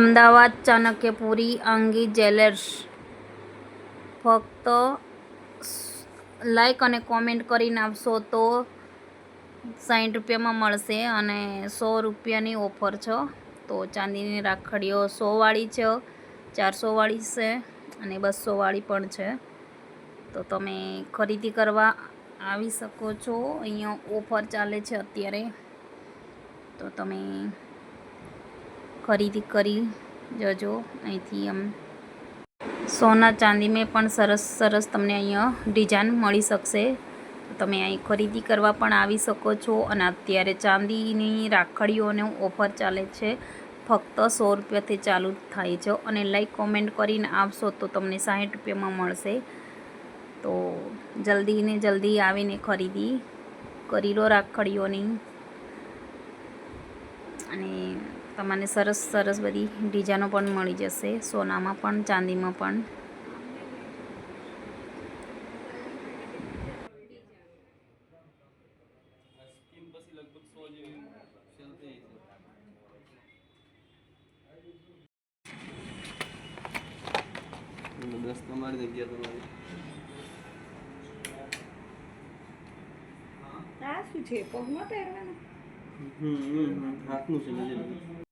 Ahmedabad Chanakyapuri Aangi jewellers ફક્ત like અને comment કરીને આપશો તો સાઠ રૂપિયામાં મળશે અને સો રૂપિયાની ઓફર છે. તો ચાંદીની રાખડીઓ સોવાળી છે, ચારસોવાળી છે અને બસોવાળી પણ છે. તો તમે ખરીદી કરવા આવી શકો છો. અહીંયા ઓફર ચાલે છે અત્યારે. તો તમે ખરીદી કરી જજો. અહીંથી આમ સોના ચાંદીમાં પણ સરસ સરસ તમને અહીંયા ડિઝાઇન મળી શકશે. તમે અહીં ખરીદી કરવા પણ આવી શકો છો અને અત્યારે ચાંદીની રાખડીઓને ઓફર ચાલે છે. ફક્ત સો રૂપિયાથી ચાલુ થાય છે અને લાઈક, કોમેન્ટ કરીને આપશો તો તમને સાઠ રૂપિયામાં મળશે. તો જલ્દીને જલ્દી આવીને ખરીદી. કરી લો રાખડીઓની. અને તમને સરસ સરસ બધી ડિઝાઇનો પણ મળી જશે. સોનામાં પણ ચાંદીમાં પણ. દસ તમારી જગ્યા તમારી આ શું છે? પગમાં પહેરવાનું? હમ હમ હમ હાથનું છે નજર.